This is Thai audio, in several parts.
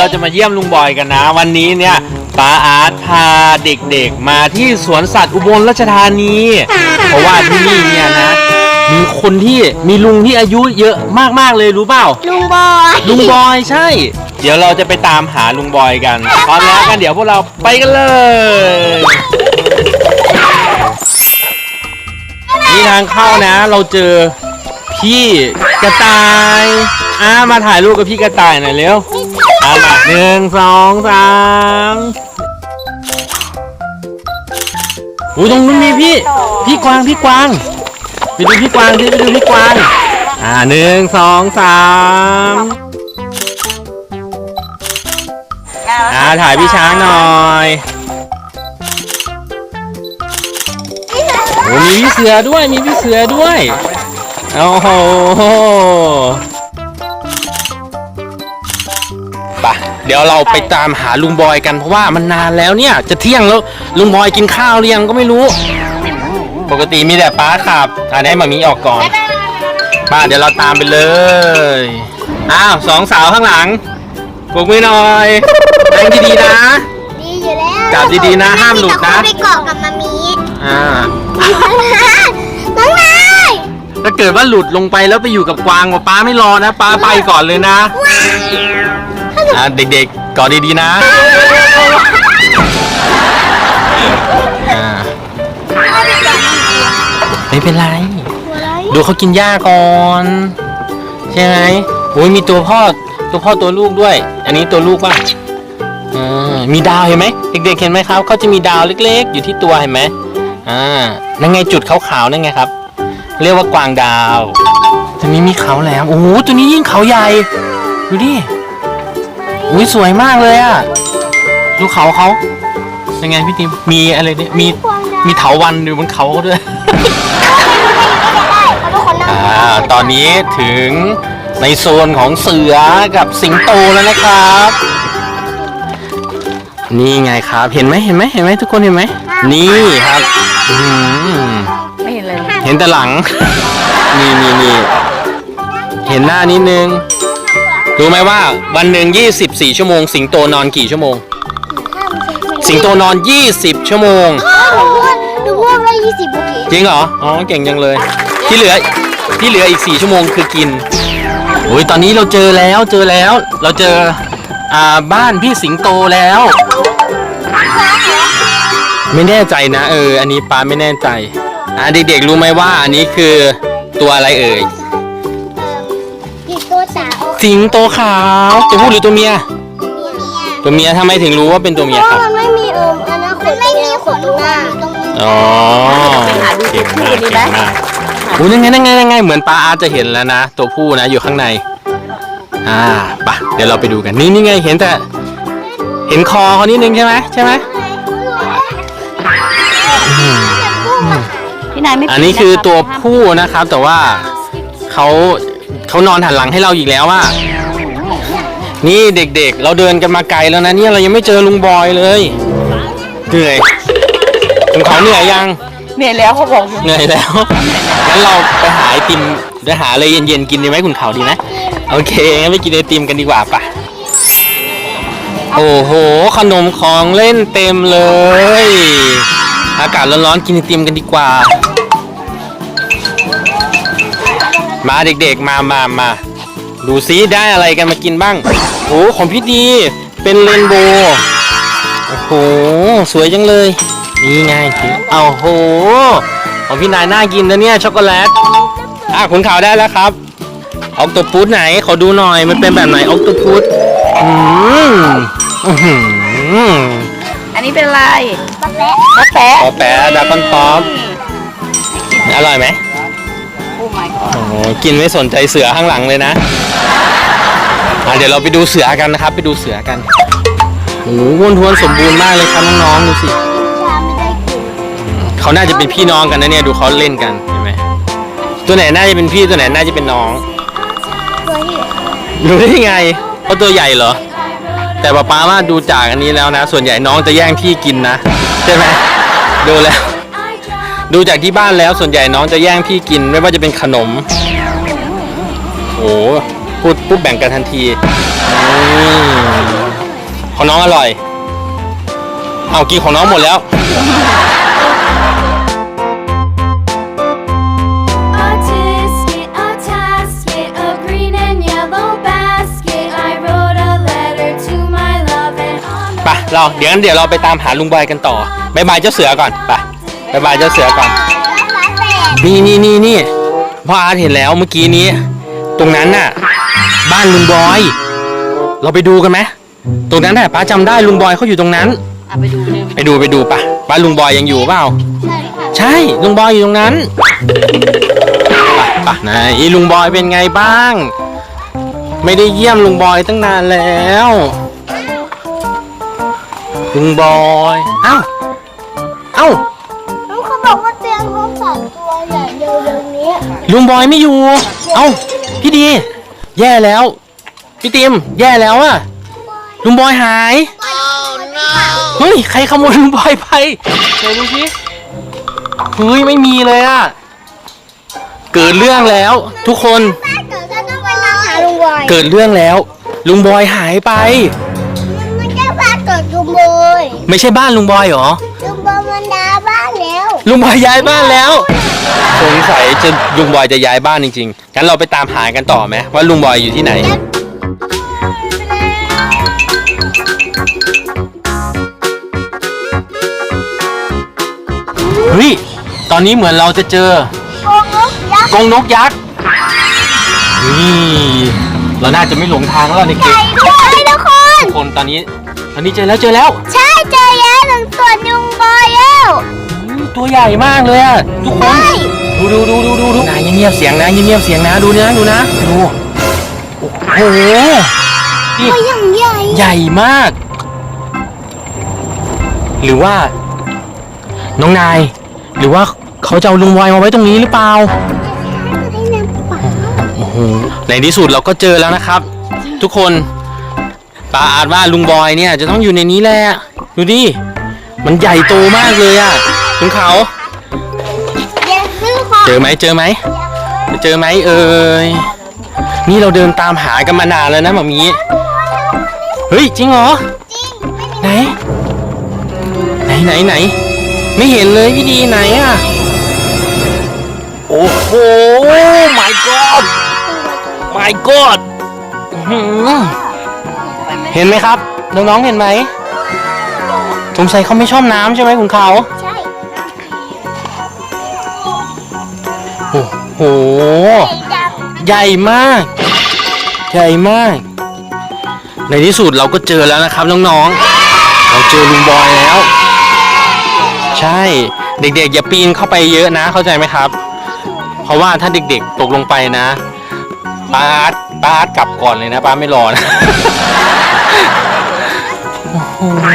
เราจะมาเยี่ยมลุงบอยกันนะ วันนี้เนี่ยป้าอาร์ตพาเด็กๆ มาที่สวนสัตว์อุบลราชธานี เพราะว่าที่นี่เนี่ยนะ มีคนที่มีลุงที่อายุเยอะมากๆเลยรู้เปล่า ลุงบอย ลุงบอยใช่ เดี๋ยวเราจะไปตามหาลุงบอยกันพร้อมแล้วกันเดี๋ยวพวกเราไปกันเลย นี่ทางเข้านะ เราเจอพี่กระต่าย อ่ามาถ่ายรูปกับพี่กระต่ายหน่อยเร็วอ่ามหนึ่งสองสามอุ้ยตรงนู้นมีพี่ พี่กวาง พี่กวาง ไปดูพี่กวางไปดูพี่กวาง อ่าหนึ่งสองสามอ่าถ่ายพี่ช้างหน่อยโอ้มีพี่เสือด้วย มีพี่เสือด้วย โอ้โห เดี๋ยวเราไปตามหาลุงบอยกันเพราะว่ามันนานแล้วเนี่ย จะเที่ยงแล้วลุงบอยกินข้าวหรือยังก็ไม่รู้ ปกติมีแต่ป้าขับอันนี้มามีออกก่อนป้าเดี๋ยวเราตามไปเลยอ้าวสองสาวข้างหลังปลุกมือหน่อยนั่งดีๆนะ ดีอยู่แล้วจับดีๆนะห้ามหลุดนะไปเกาะกับมามีอ่าน้องนายถ้าเกิดว่าหลุดลงไปแล้วไปอยู่กับกวางว่าป้าไม่รอนะป้าไปก่อนเลยนะ อ่าเด็กๆก่อนดีๆนะอ่าไม่เป็นไร ดูเขากินหญ้าก่อน ใช่ไหมโอ้ยมีตัวพ่อตัวพ่อตัวลูกด้วย อันนี้ตัวลูกป่ะอ่ามีดาวเห็นไหมเด็กๆเห็นไหมครับเขาจะมีดาวเล็กๆ อยู่ที่ตัวเห็นไหมอ่านั่นไงจุดขาวๆนั่นไงครับ เรียกว่ากวางดาวตัวนี้มีเขาแหลมโอ้โหตัวนี้ยิ่งเขาใหญ่ดูดิ อุ้ยสวยมากเลยอะดูเขาเขายังไงพี่ติมมีอะไรเนี่ยมีมีเถาวันอยู่บนเขาเขาด้วยเขาเป็นคนนั่งอ่าตอนนี้ถึงในโซนของเสือกับสิงโตแล้วนะครับ นี่ไงครับเห็นไหมเห็นไหมเห็นไหมทุกคนเห็นไหมนี่ครับอื้อหือไม่เห็นเลย เห็นแต่หลัง นี่นี่นี่เห็นหน้านิดนึง รู้ไหมว่าวันหนึ่ง24 ชั่วโมง สิงโตนอนกี่ชั่วโมง สิงโตนอน 20 ชั่วโมงดูพวกได้ยี่สิบโอเคจริงเหรอ อ๋อ เก่งจังเลย ที่เหลือ ที่เหลืออีก 4 ชั่วโมงคือกินโอ้ยตอนนี้เราเจอแล้ว เจอแล้ว เราเจอ อ่า บ้านพี่สิงโตแล้ว ไม่แน่ใจนะ เออ อันนี้ป้าไม่แน่ใจ อ่าเด็กๆรู้ไหมว่าอันนี้คือตัวอะไรเอ่ยกี่ตัว สาวสิงโตขาวตัวผู้หรือตัวเมียเมีย ตัวเมียทำไมถึงรู้ว่าเป็นตัวเมียครับมันไม่มีเอิมอันนั้นขนไม่มีขนหน้าตรงนี้อ๋อไปหาดูเก่งคู่มากดีเก่ไหมงมากโอ้ยยังไงยังไงยังไงเหมือนปลาอาร์ตจะเห็นแล้วนะ ตัวผู้นะอยู่ข้างใน อ่าไปะเดี๋ยวเราไปดูกันนี่นี่ไงเห็นแต่ เห็นคอเขานิดนึงใช่ไหมใช่ไหมอืมพี่นายไม่อันนี้คือตัวผู้นะครับ แต่ว่าเขา เขานอนหันหลังให้เราอีกแล้วว่านี่เด็กๆ เราเดินกันมาไกลแล้วนะเนี่ยเรายังไม่เจอลุงบอยเลยเหนื่อยคุณเขาเหนื่อยยังเหนื่อยแล้วเขาบอกอยู่เหนื่อยแล้วงั้นเราไปหาไอติมไปหาอะไรเย็นๆกินดีไหมคุณเขาดีไหมโอเคงั้นไปกินไอติมกันดีกว่าปะโอ้โหขนมของเล่นเต็มเลย อากาศร้อนๆกินไอติมกันดีกว่า มาเด็กๆ มามามาดูซิได้อะไรกันมากินบ้าง โอ้ของพี่ดีเป็นเรนโบว์โอ้โห สวยจังเลย นี่ไงเอาโห ของพี่นายน่ากินนะเนี่ยช็อกโกแลต อะคุณข่าวได้แล้วครับออกตัวพุดไหนขอดูหน่อย มันเป็นแบบไหนออกตัวพุดอืมอื้อหืออันนี้เป็นอะไรปลาแปะกาแฟปอแปะดราก้อนป๊อปอร่อยไหมโอ้ my god โอ้กินไม่สนใจเสือข้างหลังเลยนะอะเดี๋ยวเราไปดูเสือกันนะครับ ไปดูเสือกันโอ้โหวนทวนสมบูรณ์มากเลยครับน้องๆดูสิเขาน่าจะเป็นพี่น้องกันนะเนี่ยดูเขาเล่นกันเห็นไหมตัวไหนน่าจะเป็นพี่ตัวไหนน่าจะเป็นน้องรู้ได้ไงเขาตัวใหญ่เหรอ แต่ป๊าป๊าว่าดูจากอันนี้แล้วนะ ส่วนใหญ่น้องจะแย่งพี่กินนะใช่ไหมดูแล้ว ดูจากที่บ้านแล้วส่วนใหญ่น้องจะแย่งพี่กิน ไม่ว่าจะเป็นขนม โอ้โหพูดปุ๊บแบ่งกันทันทีอืมของน้องอร่อย เอากินของน้องหมดแล้ว A tisket, a tasket, a green and yellow basket. I wrote a letter to my love and on ไปเราเดี๋ยวงั้นเดี๋ยวเราไปตามหาลุงบอยกันต่อบายบายเจ้าเสือก่อน ไป บายบายเจ้าเสือก่อน นี่นี่นี่นี่พ่ออาร์ตเห็นแล้วเมื่อกี้นี้ ตรงนั้นน่ะ บ้านลุงบอย เราไปดูกันไหมตรงนั้นน่ะป้าจำได้ลุงบอยเขาอยู่ตรงนั้น อะไปดูเนี่ยไปดูไปดูปะบ้านลุงบอยยังอยู่เปล่า ใช่ค่ะใช่ลุงบอยอยู่ตรงนั้นไปไปไหนลุงบอยเป็นไงบ้าง ไม่ได้เยี่ยมลุงบอยตั้งนานแล้ว ลุงบอย เอ้า เอ้า ลุงบอยไม่อยู่ เอ้า พี่ดี แย่แล้ว พี่ติม แย่แล้วอะลุงบอยหาย เฮ้ย ใครขโมยลุงบอยไปไหนดูสิเฮ้ย ไม่มีเลยอะเกิดเรื่องแล้ว ทุกคนป้าเกิดก็ต้องไปตามหาลุงบอย เกิดเรื่องแล้ว ลุงบอยหายไปมันแค่ป้า เกิดลุงบอยไม่ใช่บ้านลุงบอยเหรอ ลุงบอยมันดาบ้านแล้วลุงบอยย้ายบ้านแล้ว สงสัยจะลุงบอยจะย้ายบ้านจริงๆงั้นเราไปตามหากันต่อไหมว่าลุงบอยอยู่ที่ไหน เฮ้ย ตอนนี้เหมือนเราจะเจอโอ้โหยักษ์กรงนกยักษ์ นี่ เราน่าจะไม่หลงทางแล้วเด็กใหญ่ด้วยทุกคน ๆคนตอนนี้ต อนนี้เจอแล้วเจอแล้วใช่เจอแล้วหนึ่งส่วนลุงบอยแล้วอุ๊ยตัวใหญ่มากเลยอะทุกคนดูดูดูดูดูดูนายเงียบๆเสียงนะเงียบๆเสียงนะดูนะดูนะดูโอ้โหนี่ตัวอย่างใหญ่ใหญ่มาก หรือว่า น้องนาย หรือว่าเขาจะเอาลุงบอยมาไว้ตรงนี้หรือเปล่าได้น้ำเปล่าโอ้โหในที่สุดเราก็เจอแล้วนะครับ ทุกคน ปาอาจว่าลุงบอยเนี่ยจะต้องอยู่ในนี้แหละ ดูดิ มันใหญ่โตมากเลยอะคุณเขาเดี๋ยวซื้อของเจอไหมเจอไหม เจอไหมเอ่ย นี่เราเดินตามหากันมานานแล้วนะหมามีเฮ้ย จริงเหรอจริงไม่มีไหน ไหนไหนไหน ไม่เห็นเลยพี่ดีไหนอะโอ้โห my god my god อื้อหือ เห็นไหมครับ น้องๆเห็นไหมสงสัยเขาไม่ชอบน้ำใช่ไหมคุณเขาใช่โอ้โหใหญ่ใหญ่มาก ใหญ่มาก ในที่สุดเราก็เจอแล้วนะครับน้องๆ เราเจอลุงบอยแล้ว ใช่ เด็กๆ อย่าปีนเข้าไปเยอะนะเข้าใจไหมครับ เพราะว่าถ้าเด็กๆ ตกลงไปนะป้าอาร์ตป้าอาร์ตกลับก่อนเลยนะป้าไม่รอนะ โอ้โห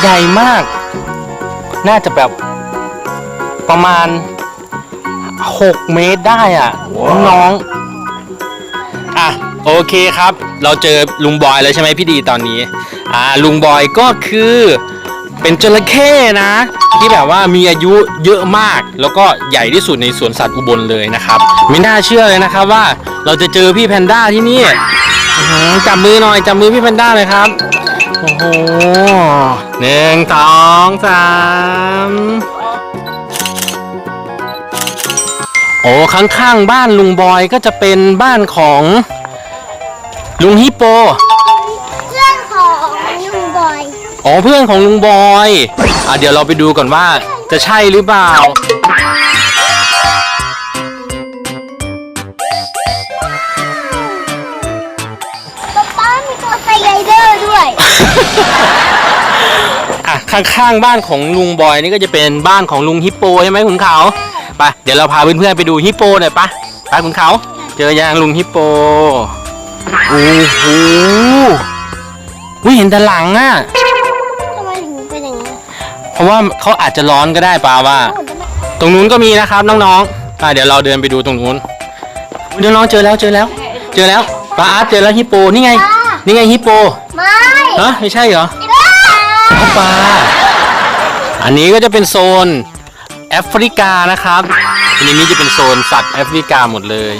ใหญ่มาก น่าจะแบบประมาณ 6 เมตรได้อะ น้องๆอะ โอเคครับ เราเจอลุงบอยแล้วใช่ไหมพี่ดีตอนนี้ อ่า ลุงบอยก็คือเป็นจระเข้นะ ที่แบบว่ามีอายุเยอะมาก แล้วก็ใหญ่ที่สุดในสวนสัตว์อุบลเลยนะครับไม่น่าเชื่อเลยนะครับว่าเราจะเจอพี่แพนด้าที่นี่อื้อหือจับมือหน่อยจับมือพี่แพนด้าเลยครับ โอ้โหหนึ่งสองสามโอ้ข้างๆบ้านลุงบอยก็จะเป็นบ้านของลุงฮิปโป เพื่อนของลุงบอย อ๋อเพื่อนของลุงบอย อะเดี๋ยวเราไปดูก่อนว่าจะใช่หรือเปล่า อะข้างๆบ้านของลุงบอยนี่ก็จะเป็นบ้านของลุงฮิปโปใช่ไหมคุณเขาไปเดี๋ยวเราพาเพื่อนๆไปดูฮิปโปหน่อยปะไปคุณเขาเจอยังลุงฮิปโปโอ้โหอุ้ยเห็นแต่หลังอะทำไมถึงเป็นอย่างนี้เพราะว่าเขาอาจจะร้อนก็ได้ปาว่า ตรงนู้นก็มีนะครับน้องๆอะเดี๋ยวเราเดินไปดูตรงนู้นอุ๊ยน้องๆเจอแล้วเจอแล้ว เจอแล้วปลาอาร์ตเจอแล้วฮิปโปนี่ไง นี่ไงฮิปโปไม่ ฮะไม่ใช่เหรอเอาปลาอันนี้ก็จะเป็นโซนแอฟริกานะครับอันนี้จะเป็นโซนสัตว์แอฟริกาหมดเลย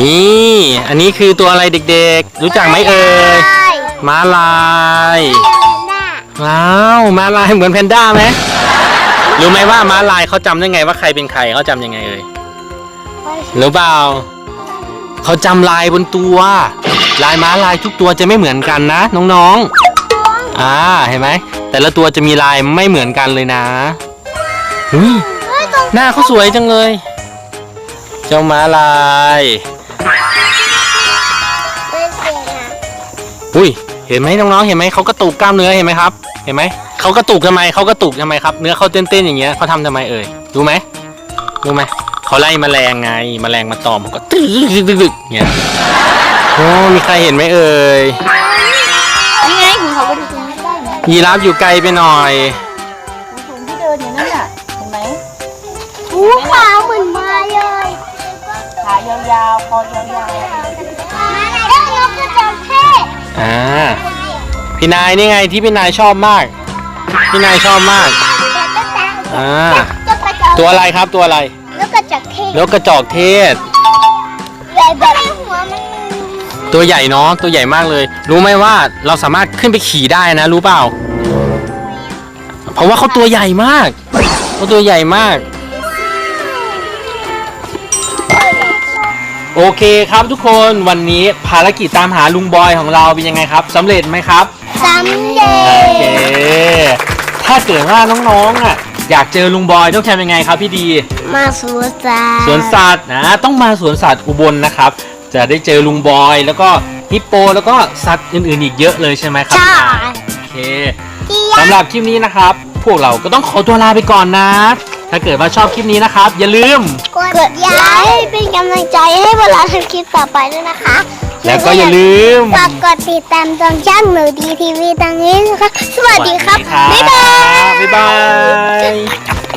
นี่ อันนี้คือตัวอะไรเด็กๆ รู้จักไหมเอ่ยใช่ม้าลายน่าว้าวม้าลายเหมือนแพนด้าไหมรู้ไหมว่าม้าลายเขาจำได้ไงว่าใครเป็นใครเขาจำยังไงเอ่ยรู้เปล่าเขาจำลายบนตัว ลายม้าลายทุกตัวจะไม่เหมือนกันนะ น้องๆ อ่าเห็นไหมแต่ละตัวจะมีลายไม่เหมือนกันเลยนะอุ้ยเฮ้ยตรงหน้าเขาสวยจังเลย เจ้าม้าลายเป็นเสียงอะอุ้ยเห็นไหมน้องๆเห็นไหมเขากระตุกกล้ามเนื้อเห็นไหมครับ เห็นไหมเขากระตุกทำไมเขากระตุกทำไมครับเนื้อเขาเต้นๆอย่างเงี้ยเขาทำทำไมเอ่ยรู้ไหมรู้ไหมเขาไล่แมลงไงแมลงมาตอมเขาก็ตึ๊กตึ๊กตึ๊กตึ๊กอย่างเงี้ย โอ้มีใครเห็นไหมเอ่ยนี่ไงคุณเขาไปดูตรงนี้ได้ไหมยีราฟอยู่ไกลไปหน่อยถุงที่เดินอยู่นั่นน่ะเห็นไหมหูขาวเหมือนมาเลยขายาวๆคอยาวมาแล้วนกกระจอกเทศอ่าพี่นายนี่ไงที่พี่นายชอบมาก พี่นายชอบมากอ่านกกระจอกตัวอะไรครับตัวอะไรนกกระจอกเทศนกกระจอกเทศ ใหญ่แบบหัวมัน ตัวใหญ่เนาะตัวใหญ่มากเลย รู้ไหมว่าเราสามารถขึ้นไปขี่ได้นะ รู้เปล่า เพราะว่าเขาตัวใหญ่มากเขาตัวใหญ่มาก โอเคครับทุกคนวันนี้ภารกิจตามหาลุงบอยของเราเป็นยังไงครับสำเร็จไหมครับสำเร็โอเคจถ้าเกิดว่าน้องๆอะอยากเจอลุงบอยต้องทำยังไงครับพี่ดี มาสวนสัตว์สวนสัตว์นะต้องมาสวนสัตว์อุบลนะครับ จะได้เจอลุงบอย แล้วก็ฮิปโปแล้วก็สัตว์อื่นๆอีกเยอะเลยใช่ไหมครับใช่โอเคที่สำหรับคลิปนี้นะครับ พวกเราก็ต้องขอตัวลาไปก่อนนะ ถ้าเกิดว่าชอบคลิปนี้นะครับ อย่าลืมกดไลค์เป็นกำลังใจให้เวลาทำคลิปต่อไปด้วยนะคะ แล้วก็อย่าลืมฝากกดติดตามตรงช่องหนูดีทีวีตรงนี้นะคะสวัสดีครับสวัสดีบ๊ายบายบ๊ายบาย